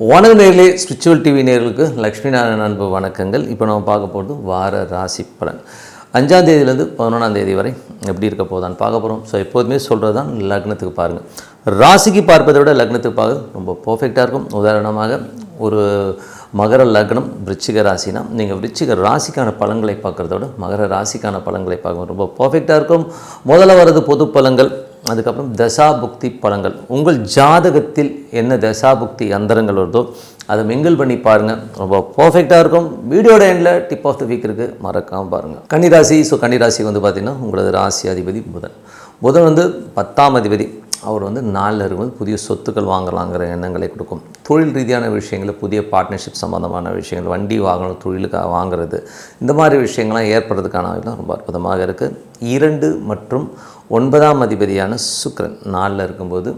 வணக்க நேர்களே spiritual TV நேர்களுக்கு லக்ஷ்மி நாராயண அன்பு வணக்கங்கள். இப்போ நம்ம பார்க்க போகிறது வார ராசி பலன். அஞ்சாம் தேதியிலேருந்து பதினொன்றாம் தேதி வரை எப்படி இருக்க போதான்னு பார்க்க போகிறோம் ஸோ எப்போதுமே சொல்கிறது தான் லக்னத்துக்கு பாருங்கள் ராசிக்கு பார்ப்பதை விட லக்னத்துக்கு பார்க்க ரொம்ப பர்ஃபெக்டாக இருக்கும். உதாரணமாக ஒரு மகர லக்னம் விருச்சிக ராசினா நீங்கள் விருச்சிக ராசிக்கான பலன்களை பார்க்குறதோட மகர ராசிக்கான பலன்களை பார்க்க ரொம்ப பர்ஃபெக்டாக இருக்கும். முதல்ல வர்றது பொது பலன்கள் அதுக்கப்புறம் தசாபுக்தி பழங்கள் உங்கள் ஜாதகத்தில் என்ன தசாபுக்தி அந்தரங்கள் வருதோ அதை மிங்கிள் பண்ணி பாருங்கள் ரொம்ப பர்ஃபெக்டாக இருக்கும். வீடியோட எண்டில் டிப் ஆஃப் த வீக் இருக்குது மறக்காமல் பாருங்கள் கன்னிராசி ஸோ கன்னிராசி வந்து பார்த்திங்கன்னா உங்களது ராசி அதிபதி புதன். புதன் வந்து பத்தாம் அதிபதி. அவர் வந்து நாளில் இருக்கும்போது புதிய சொத்துக்கள் வாங்கலாங்கிற எண்ணங்களை கொடுக்கும். தொழில் ரீதியான விஷயங்கள் புதிய பார்ட்னர்ஷிப் சம்மந்தமான விஷயங்கள் வண்டி வாங்கணும் தொழிலுக்காக வாங்குறது இந்த மாதிரி விஷயங்கள்லாம் ஏற்படுறதுக்கான வாய்ப்புலாம் ரொம்ப அற்புதமாக இருக்குது இரண்டு மற்றும் ஒன்பதாம் அதிபதியான சுக்ரன் நாளில் இருக்கும்போது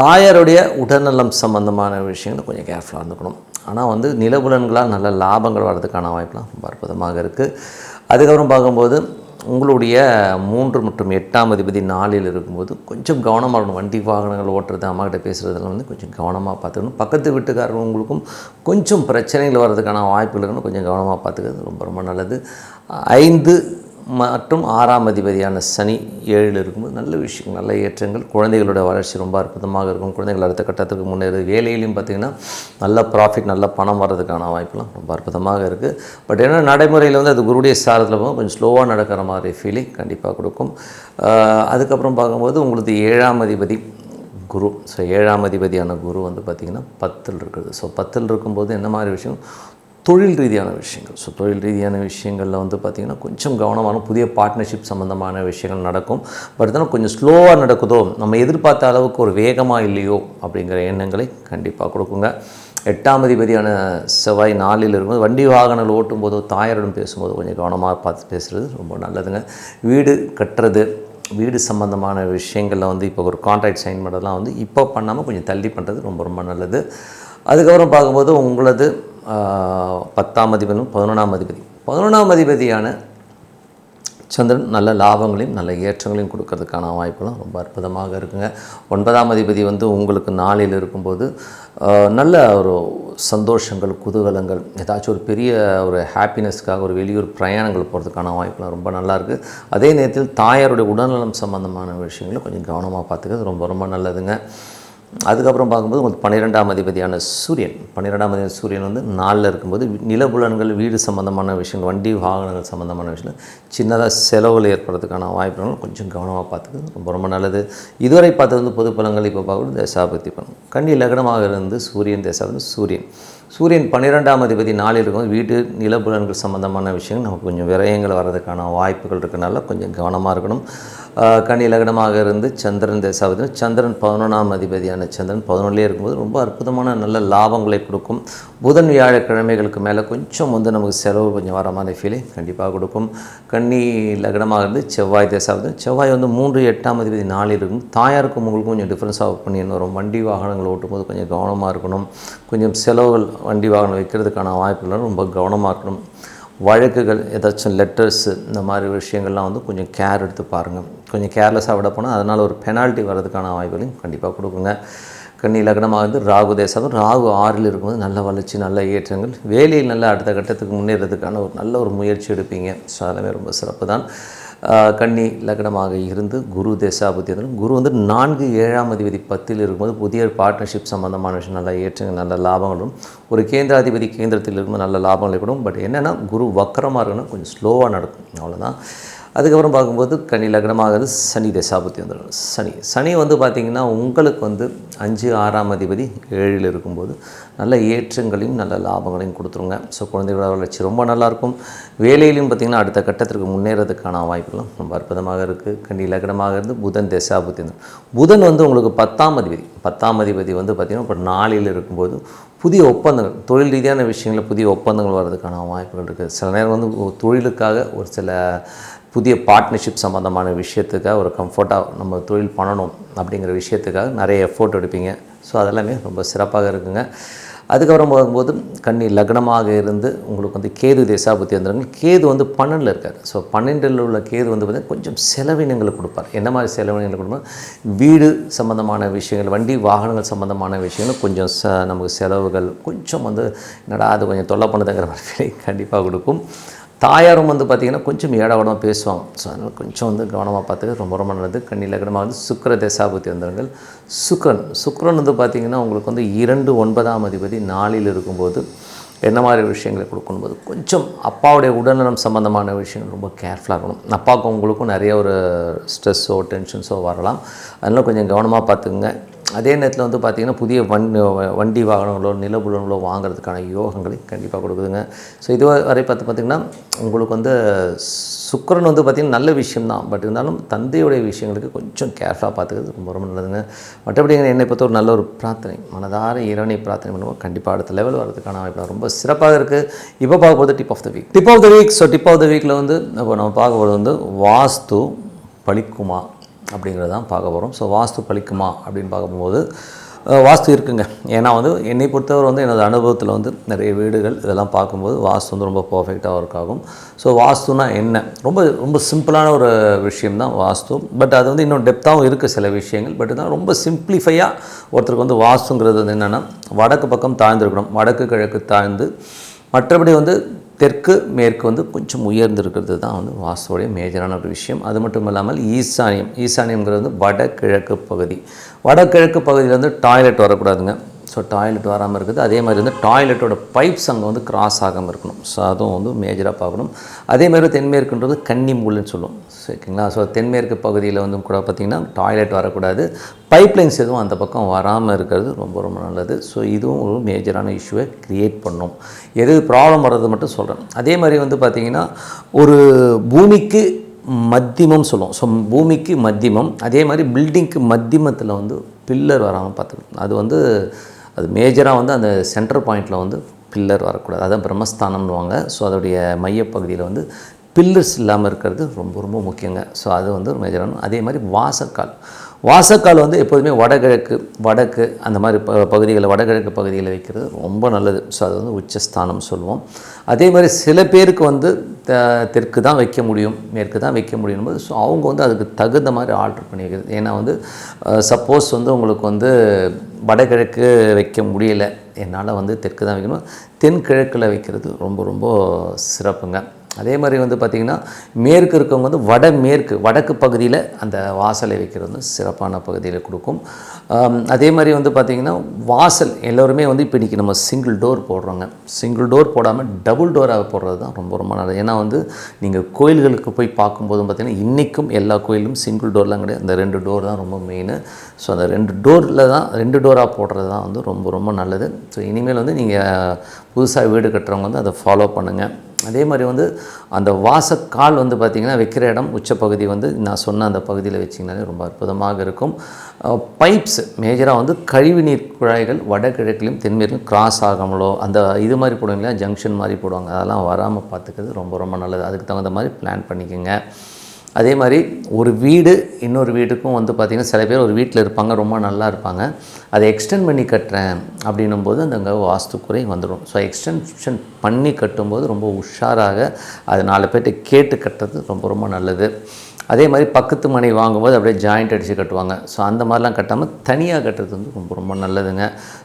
தாயாருடைய உடல்நலம் சம்பந்தமான விஷயங்களை கொஞ்சம் கேர்ஃபுல்லாக இருந்துக்கணும். ஆனால் வந்து நிலபுலன்களால் நல்ல லாபங்கள் வர்றதுக்கான வாய்ப்புலாம் ரொம்ப அற்புதமாக இருக்குது அதுக்கப்புறம் பார்க்கும்போது உங்களுடைய மூன்று மற்றும் எட்டாம் அதிபதி நாளில் இருக்கும்போது கொஞ்சம் கவனமாக இருக்கணும். வண்டி வாகனங்கள் ஓட்டுறது அம்மாக்கிட்ட பேசுகிறதெல்லாம் வந்து கொஞ்சம் கவனமாக பார்த்துக்கணும். பக்கத்து வீட்டுக்காரர் உங்களுக்கும் கொஞ்சம் பிரச்சனைகள் வர்றதுக்கான வாய்ப்புகள் இருக்குன்னு கொஞ்சம் கவனமாக பார்த்துக்கிறது ரொம்ப ரொம்ப நல்லது. ஐந்து மற்றும் ஆறாம் அதிபதியான சனி ஏழில் இருக்கும்போது நல்ல விஷயம் நல்ல ஏற்றங்கள். குழந்தைகளோட வளர்ச்சி ரொம்ப அற்புதமாக இருக்கும். குழந்தைகள் அடுத்த கட்டத்துக்கு முன்னேறது வேலையிலையும் பார்த்திங்கன்னா நல்ல ப்ராஃபிட் நல்ல பணம் வர்றதுக்கான வாய்ப்புலாம் ரொம்ப அற்புதமாக இருக்குது பட் ஏன்னா நடைமுறையில் வந்து அது குருடைய சாரத்தில் போகும். கொஞ்சம் ஸ்லோவாக நடக்கிற மாதிரி ஃபீலிங் கண்டிப்பாக கொடுக்கும். அதுக்கப்புறம் பார்க்கும்போது உங்களுக்கு ஏழாம் அதிபதி குரு. ஸோ ஏழாம் அதிபதியான குரு வந்து பார்த்திங்கன்னா பத்தில் இருக்குது ஸோ பத்தில் இருக்கும்போது என்ன மாதிரி விஷயம்? தொழில் ரீதியான விஷயங்கள். ஸோ தொழில் ரீதியான விஷயங்களில் வந்து பார்த்திங்கன்னா கொஞ்சம் கவனமான புதிய பார்ட்னர்ஷிப் சம்மந்தமான விஷயங்கள் நடக்கும். பட் இருந்தாலும் கொஞ்சம் ஸ்லோவாக நடக்குதோ நம்ம எதிர்பார்த்த அளவுக்கு ஒரு வேகமாக இல்லையோ அப்படிங்கிற எண்ணங்களை கண்டிப்பாக கொடுக்குங்க. எட்டாம் அதிபதியான செவ்வாய் நாளில் இருக்கும்போது வண்டி வாகனங்கள் ஓட்டும் போதோ தாயாரிடம் பேசும்போது கொஞ்சம் கவனமாக பார்த்து பேசுகிறது ரொம்ப நல்லதுங்க. வீடு கட்டுறது வீடு சம்மந்தமான விஷயங்களில் வந்து இப்போ ஒரு கான்ட்ராக்ட் சைன் பண்ணுறதுலாம் வந்து இப்போ பண்ணாமல் கொஞ்சம் தள்ளி பண்ணுறது ரொம்ப ரொம்ப நல்லது. அதுக்கப்புறம் பார்க்கும்போது உங்களது பத்தாம் அதிபதியும் பதினொன்றாம் அதிபதி. பதினொன்றாம் அதிபதியான சந்திரன் நல்ல லாபங்களையும் நல்ல ஏற்றங்களையும் கொடுக்கறதுக்கான வாய்ப்புலாம் ரொம்ப அற்புதமாக இருக்குங்க. ஒன்பதாம் அதிபதி வந்து உங்களுக்கு நாளில் இருக்கும்போது நல்ல ஒரு சந்தோஷங்கள் குதூகலங்கள் ஏதாச்சும் ஒரு பெரிய ஒரு ஹாப்பினஸ்க்காக ஒரு வெளியூர் பிரயாணங்கள் போகிறதுக்கான வாய்ப்புலாம் ரொம்ப நல்லாயிருக்கு. அதே நேரத்தில் தாயாருடைய உடல்நலம் சம்பந்தமான விஷயங்களை கொஞ்சம் கவனமாக பார்த்துக்கிறது ரொம்ப ரொம்ப நல்லதுங்க. அதுக்கப்புறம் பார்க்கும்போது உங்களுக்கு பன்னிரெண்டாம் அதிபதியான சூரியன். பன்னிரெண்டாம் அதிபதி சூரியன் வந்து நாளில் இருக்கும்போது நிலபுலன்கள் வீடு சம்மந்தமான விஷயங்கள் வண்டி வாகனங்கள் சம்மந்தமான விஷயம் சின்னதாக செலவுகள் ஏற்படுறதுக்கான வாய்ப்புகள் கொஞ்சம் கவனமாக பார்த்துக்கிறது ரொம்ப ரொம்ப நல்லது. இதுவரை பார்த்தது வந்து பொது பலன்கள் இப்போ பார்க்குறது தசாபக்தி பலன். கண்ணி லக்னமாக இருந்து சூரியன் தசாபதி சூரியன். சூரியன் பன்னிரெண்டாம் அதிபதி நாளில் இருக்கும் வீட்டு நிலபுலன்கள் சம்மந்தமான விஷயங்கள் நமக்கு கொஞ்சம் விரயங்கள் வர்றதுக்கான வாய்ப்புகள் இருக்கனால கொஞ்சம் கவனமாக இருக்கணும். கனி கன்னி லக்னமாக இருந்து சந்திரன் தசாபதி சந்திரன் பதினொன்றாம் அதிபதியான சந்திரன் பதினொன்றுலேயே இருக்கும்போது ரொம்ப அற்புதமான நல்ல லாபங்களை கொடுக்கும். புதன் வியாழக்கிழமைகளுக்கு மேலே கொஞ்சம் வந்து நமக்கு செலவு கொஞ்சம் வர மாதிரி ஃபீலை கண்டிப்பாக கொடுக்கும். கன்னி லக்னமாக இருந்து செவ்வாய் தசாபதி செவ்வாய் வந்து மூன்று எட்டாம் அதிபதி நாளில் இருக்கும். தாயாருக்கும் உங்களுக்கும் கொஞ்சம் டிஃப்ரென்ஸாக பண்ணின்னு வரும்? வண்டி வாகனங்கள் ஓட்டும்போது கொஞ்சம் கவனமாக இருக்கணும். கொஞ்சம் செலவுகள் வண்டி வாகனம் வைக்கிறதுக்கான வாய்ப்புகள் ரொம்ப கவனமாக இருக்கணும். வழக்குகள் ஏதாச்சும் லெட்டர்ஸு இந்த மாதிரி விஷயங்கள்லாம் வந்து கொஞ்சம் கேர் எடுத்து பாருங்கள் கொஞ்சம் கேர்லெஸ்ஸாக விட போனால் அதனால் ஒரு பெனால்ட்டி வர்றதுக்கான வாய்ப்புகளையும் கண்டிப்பாக கொடுக்குங்க. கன்னி லக்னமாக வந்து ராகு தேசம் ராகு ஆறில் இருக்கும்போது நல்ல வளர்ச்சி நல்ல ஏற்றங்கள். வேலையில் நல்ல அடுத்த கட்டத்துக்கு முன்னேறதுக்கான ஒரு நல்ல ஒரு முயற்சி எடுப்பீங்க. ஸோ அதெல்லாமே ரொம்ப சிறப்பு தான் கன்னி லக்னமாக இருந்து குரு தேசாபதி இருந்தாலும் குரு வந்து நான்கு ஏழாம் அதிபதி பத்தில் இருக்கும்போது புதிய பார்ட்னர்ஷிப் சம்மந்தமான விஷயம் நல்லா ஏற்றுங்க நல்ல லாபங்களும் ஒரு கேந்திராதிபதி கேந்திரத்தில் இருக்கும்போது நல்ல லாபங்களை கூடும் பட் என்னென்னா குரு வக்கரமாக இருக்குன்னா கொஞ்சம் ஸ்லோவாக நடக்கும். அவ்வளோதான் அதுக்கப்புறம் பார்க்கும்போது கன்னி லக்னமாகிறது சனி தசாபுத்தி வந்துடும். சனி. சனி வந்து பார்த்திங்கன்னா உங்களுக்கு வந்து அஞ்சு ஆறாம் அதிபதி ஏழில் இருக்கும்போது நல்ல ஏற்றங்களையும் நல்ல லாபங்களையும் கொடுத்துருங்க. ஸோ குழந்தைகளோட வளர்ச்சி ரொம்ப நல்லாயிருக்கும். வேலையிலையும் பார்த்திங்கன்னா அடுத்த கட்டத்திற்கு முன்னேறதுக்கான வாய்ப்புகளும் ரொம்ப அற்புதமாக இருக்குது கன்னி லக்னமாக இருந்து புதன் தசாபுத்தி வந்துடும். புதன் வந்து உங்களுக்கு பத்தாம் அதிபதி. பத்தாம் அதிபதி வந்து பார்த்திங்கன்னா இப்போ நாளில் இருக்கும்போது புதிய ஒப்பந்தங்கள் தொழில் ரீதியான விஷயங்களில் புதிய ஒப்பந்தங்கள் வர்றதுக்கான வாய்ப்புகள் இருக்குது சில நேரம் வந்து தொழிலுக்காக ஒரு சில புதிய பார்ட்னர்ஷிப் சம்மந்தமான விஷயத்துக்காக ஒரு கம்ஃபர்ட்டாக நம்ம தொழில் பண்ணணும் அப்படிங்கிற விஷயத்துக்காக நிறைய எஃபோர்ட் எடுப்பீங்க. ஸோ அதெல்லாமே ரொம்ப சிறப்பாக இருக்குங்க. அதுக்கப்புறம் போகும்போது கண்ணி லக்னமாக இருந்து உங்களுக்கு வந்து கேது தேசாபுத்தி வந்துருங்க. கேது வந்து பன்னெண்டில் இருக்கார். ஸோ பன்னெண்டில் உள்ள கேது வந்து பார்த்திங்கன்னா கொஞ்சம் செலவினங்களை கொடுப்பார். என்ன மாதிரி செலவினங்களை கொடுப்பார் வீடு சம்மந்தமான விஷயங்கள் வண்டி வாகனங்கள் சம்மந்தமான விஷயங்கள் கொஞ்சம் ச நமக்கு செலவுகள் கொஞ்சம் வந்து என்னடா அது கொஞ்சம் தொல்லை பண்ணுதுங்கிற மாதிரி கண்டிப்பாக கொடுக்கும். தாயாரும் வந்து பார்த்திங்கன்னா கொஞ்சம் ஏடாவடமாக பேசுவாங்க. ஸோ அதனால் கொஞ்சம் வந்து கவனமாக பார்த்துக்க ரொம்ப ரொம்ப நல்லது. கண்ணில் கடமாக வந்து சுக்கர தசாபுத்தி வந்தவர்கள் சுக்ரன் சுக்ரன் வந்து பார்த்திங்கன்னா உங்களுக்கு வந்து இரண்டு ஒன்பதாம் அதிபதி நாளில் இருக்கும்போது என்ன மாதிரி விஷயங்களை கொடுக்கணும்போது கொஞ்சம் அப்பாவுடைய உடல்நலம் சம்மந்தமான விஷயங்கள் ரொம்ப கேர்ஃபுல்லாக இருக்கணும். அப்பாவுக்கும் உங்களுக்கும் நிறைய ஒரு ஸ்ட்ரெஸ்ஸோ டென்ஷன்ஸோ வரலாம். அதனால் கொஞ்சம் கவனமாக பார்த்துக்குங்க. அதே நேரத்தில் வந்து பார்த்திங்கன்னா புதிய வண்டி வண்டி வாகனங்களோ நிலபுலன்களோ வாங்குறதுக்கான யோகங்களை கண்டிப்பாக கொடுக்குதுங்க. ஸோ இது வரை பார்த்து பார்த்திங்கன்னா உங்களுக்கு வந்து சுக்கரன் வந்து பார்த்திங்கன்னா நல்ல விஷயம் தான் பட் இருந்தாலும் தந்தையுடைய விஷயங்களுக்கு கொஞ்சம் கேர்ஃபுல்லாக பார்த்துக்கிறது ரொம்ப ரொம்ப நல்லதுங்க. மற்றபடி என்னை பொறுத்த ஒரு நல்ல ஒரு பிரார்த்தனை. மனதார இறைவனை பிரார்த்தனை பண்ணுவோம். கண்டிப்பாக அடுத்த லெவல் வரதுக்கான வாய்ப்பு ரொம்ப சிறப்பாக இருக்குது இப்போ பார்க்க போது tip of the week tip of the week so tip of the வீக்கில் வந்து இப்போ நம்ம பார்க்க போகிறது வந்து வாஸ்து பழிக்குமா அப்படிங்கிறது தான் பார்க்க போகிறோம் ஸோ வாஸ்து பழிக்குமா அப்படின்னு பார்க்கும்போது வாஸ்து இருக்குங்க. ஏன்னா வந்து என்னை பொறுத்தவரை வந்து எனது அனுபவத்தில் வந்து நிறைய வீடுகள் இதெல்லாம் பார்க்கும்போது வாஸ்து வந்து ரொம்ப பர்ஃபெக்டாக ஒர்க் ஆகும். ஸோ வாஸ்துனா என்ன? ரொம்ப ரொம்ப சிம்பிளான ஒரு விஷயம் தான் வாஸ்து. பட் அது வந்து இன்னும் டெப்த்தாகவும் இருக்குது சில விஷயங்கள். பட் தான் ரொம்ப சிம்பிளிஃபையாக ஒருத்தருக்கு வந்து வாஸ்துங்கிறது வந்து என்னென்னா வடக்கு பக்கம் தாழ்ந்திருக்கணும். வடக்கு கிழக்கு தாழ்ந்து மற்றபடி வந்து தெற்கு மேற்கு வந்து கொஞ்சம் உயர்ந்திருக்கிறது தான் வந்து வாஸ்துவோடைய மேஜரான ஒரு விஷயம். அது மட்டும் இல்லாமல் ஈசானியம். ஈசானியம்ங்கிறது வந்து வடகிழக்கு பகுதி. வடகிழக்கு பகுதியில் வந்து டாய்லெட் வரக்கூடாதுங்க. ஸோ டாய்லெட் வராமல் இருக்குது. அதே மாதிரி வந்து டாய்லெட்டோட பைப்ஸ் அங்கே வந்து கிராஸ் ஆகாமல் இருக்கணும். ஸோ அதுவும் வந்து மேஜராக பார்க்கணும். அதே மாதிரி தென்மேற்குன்றது கன்னி மூலன்னு சொல்லுவோம். சரிங்களா? ஸோ தென்மேற்கு பகுதியில் வந்து கூட பார்த்திங்கன்னா டாய்லெட் வரக்கூடாது. பைப்லைன்ஸ் எதுவும் அந்த பக்கம் வராமல் இருக்கிறது ரொம்ப ரொம்ப நல்லது. ஸோ இதுவும் ஒரு மேஜரான இஷ்யூவை க்ரியேட் பண்ணும். எது ப்ராப்ளம் வர்றது மட்டும் சொல்கிறேன் அதே மாதிரி வந்து பார்த்திங்கன்னா ஒரு பூமிக்கு மத்தியமம் சொல்லுவோம். ஸோ பூமிக்கு மத்தியமம். அதே மாதிரி பில்டிங்க்கு மத்தியமத்தில் வந்து பில்லர் வராமல் பார்த்துக்கணும். அது வந்து அது மேஜராக வந்து அந்த சென்டர் பாயிண்டில் வந்து பில்லர் வரக்கூடாது. அதான் பிரம்மஸ்தானம்னுவாங்க. ஸோ அதோடைய மையப்பகுதியில் வந்து பில்லர்ஸ் இல்லாமல் இருக்கிறது ரொம்ப ரொம்ப முக்கியங்க. ஸோ அது வந்து ஒரு மேஜரான அதே மாதிரி வாசக்கால் வாசக்கால் வந்து எப்போதுமே வடகிழக்கு வடக்கு அந்த மாதிரி ப பகுதிகளில் வடகிழக்கு பகுதியில் வைக்கிறது ரொம்ப நல்லது. ஸோ அது வந்து உச்சஸ்தானம் சொல்லுவோம். அதே மாதிரி சில பேருக்கு வந்து த- தெற்கு தான் வைக்க முடியும் மேற்கு தான் வைக்க முடியும் போது ஸோ அவங்க வந்து அதுக்கு தகுந்த மாதிரி ஆல்ட்ரு பண்ணி வைக்கிறது ஏன்னா வந்து சப்போஸ் வந்து உங்களுக்கு வந்து வடகிழக்கு வைக்க முடியல என்னால் வந்து தெற்கு தான் வைக்கணும். தென்கிழக்கில் வைக்கிறது ரொம்ப ரொம்ப சிறப்புங்க. அதே மாதிரி வந்து பார்த்திங்கன்னா மேற்கு இருக்கவங்க வந்து வடமேற்கு வடக்கு பகுதியில் அந்த வாசலை வைக்கிறது வந்து சிறப்பான பகுதியில் கொடுக்கும். அதே மாதிரி வந்து பார்த்திங்கன்னா வாசல் எல்லோருமே வந்து இப்போ இன்றைக்கி நம்ம சிங்கிள் டோர் போடுறோங்க. சிங்கிள் டோர் போடாமல் டபுள் டோராக போடுறது தான் ரொம்ப ரொம்ப நல்லது. ஏன்னா வந்து நீங்கள் கோயில்களுக்கு போய் பார்க்கும்போதும் பார்த்திங்கன்னா இன்றைக்கும் எல்லா கோயிலும் சிங்கிள் டோர்லாம் கிடையாது. அந்த ரெண்டு டோர் தான் ரொம்ப மெயின் ஸோ அந்த ரெண்டு டோரில் தான் ரெண்டு டோராக போடுறது தான் வந்து ரொம்ப ரொம்ப நல்லது. ஸோ இனிமேல் வந்து நீங்கள் புதுசாக வீடு கட்டுறவங்க வந்து அதை ஃபாலோ பண்ணுங்கள் அதே மாதிரி வந்து அந்த வாசக்கால் வந்து பார்த்திங்கன்னா வைக்கிற இடம் உச்சப்பகுதி வந்து நான் சொன்ன அந்த பகுதியில் வச்சிங்கனாலே ரொம்ப அற்புதமாக இருக்கும். பைப்ஸ் மேஜராக வந்து கழிவுநீர் குழாய்கள் வடகிழக்கிலும் தென்மேற்கும் கிராஸ் ஆகாமலோ அந்த இது மாதிரி போடுவீங்களா? ஜங்ஷன் மாதிரி போடுவாங்க. அதெல்லாம் வராமல் பார்த்துக்கிறது ரொம்ப ரொம்ப நல்லது. அதுக்கு தகுந்த மாதிரி பிளான் பண்ணிக்கோங்க. அதே மாதிரி ஒரு வீடு இன்னொரு வீட்டுக்கும் வந்து பார்த்திங்கன்னா சில பேர் ஒரு வீட்டில் இருப்பாங்க ரொம்ப நல்லா இருப்பாங்க. அதை எக்ஸ்டெண்ட் பண்ணி கட்டுறேன் அப்படின்னும் போது அந்த அங்கே வாஸ்துக்குறை வந்துடும். ஸோ எக்ஸ்டென்ஷன் பண்ணி கட்டும்போது ரொம்ப உஷாராக அது நாலு பேர்கிட்ட கேட்டு கட்டுறது ரொம்ப ரொம்ப நல்லது. அதே மாதிரி பக்கத்து மனை வாங்கும்போது அப்படியே ஜாயிண்ட் அடித்து கட்டுவாங்க. ஸோ அந்த மாதிரிலாம் கட்டாமல் தனியாக கட்டுறது வந்து ரொம்ப ரொம்ப நல்லதுங்க.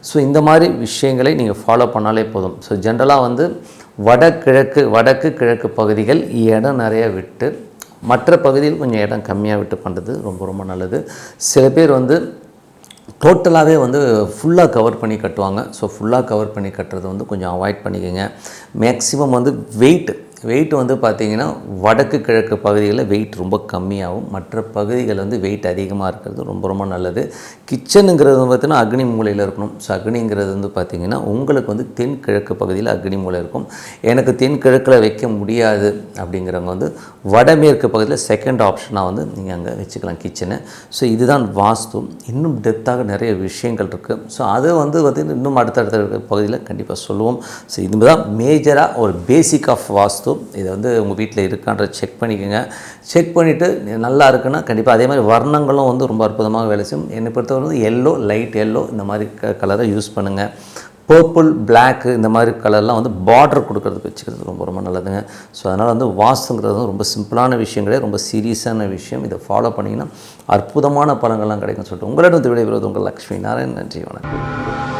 ஸோ இந்த மாதிரி விஷயங்களை நீங்கள் ஃபாலோ பண்ணாலே போதும். ஸோ ஜென்ரலாக வந்து வடகிழக்கு வடக்கு கிழக்கு பகுதிகள் இடம் நிறைய விட்டு மற்ற பகுதியில் கொஞ்சம் இடம் கம்மியாக விட்டு பண்ணுறது ரொம்ப ரொம்ப நல்லது. சில பேர் வந்து டோட்டலாகவே வந்து ஃபுல்லாக கவர் பண்ணி கட்டுவாங்க. ஸோ ஃபுல்லாக கவர் பண்ணி கட்டுறது வந்து கொஞ்சம் அவாய்ட் பண்ணிக்கோங்க. மேக்ஸிமம் வந்து வெயிட் வெயிட் வந்து பார்த்திங்கன்னா வடக்கு கிழக்கு பகுதிகளில் வெயிட் ரொம்ப கம்மியாகும் மற்ற பகுதிகள் வந்து வெயிட் அதிகமாக இருக்கிறது ரொம்ப ரொம்ப நல்லது. கிச்சனுங்கிறது வந்து பார்த்திங்கன்னா அக்னி மூலையில் இருக்கணும். ஸோ அக்னிங்கிறது வந்து பார்த்திங்கன்னா உங்களுக்கு வந்து தென் கிழக்கு பகுதியில் அக்னி மூலை இருக்கும். எனக்கு தென் கிழக்கில் வைக்க முடியாது அப்படிங்கிறவங்க வந்து வடமேற்கு பகுதியில் செகண்ட் ஆப்ஷனாக வந்து நீங்கள் அங்கே வச்சுக்கலாம் கிச்சனை ஸோ இதுதான் வாஸ்து. இன்னும் டெப்த்தாக நிறைய விஷயங்கள் இருக்குது ஸோ அதை வந்து பார்த்திங்கன்னா இன்னும் அடுத்தடுத்த பகுதியில் கண்டிப்பாக சொல்லுவோம். ஸோ இதுதான் மேஜராக ஒரு பேசிக் ஆஃப் வாஸ்து. இதை வந்து உங்கள் வீட்டில் இருக்கான்ற செக் பண்ணிக்கோங்க. செக் பண்ணிவிட்டு நல்லா இருக்குன்னா கண்டிப்பாக அதே மாதிரி வர்ணங்களும் வந்து ரொம்ப அற்புதமாக வேலை செய்யும். என்னை பொறுத்தவரை வந்து எல்லோ லைட் எல்லோ இந்த மாதிரி க கலரை யூஸ் பண்ணுங்கள் பர்பிள் பிளாக்கு இந்த மாதிரி கலர்லாம் வந்து பார்டர் கொடுக்கறதுக்கு வச்சுக்கிறது ரொம்ப ரொம்ப நல்லதுங்க. ஸோ அதனால் வந்து வாஸ்துங்கிறது ரொம்ப சிம்பிளான விஷயம் கிடையாது. ரொம்ப சீரியஸான விஷயம். இதை ஃபாலோ பண்ணிங்கன்னா அற்புதமான பலங்கள்லாம் கிடைக்கும்னு சொல்லிட்டு உங்களிடம் விடைபெறுவது உங்கள் லக்ஷ்மி நாராயண் நன்றி வணக்கம்.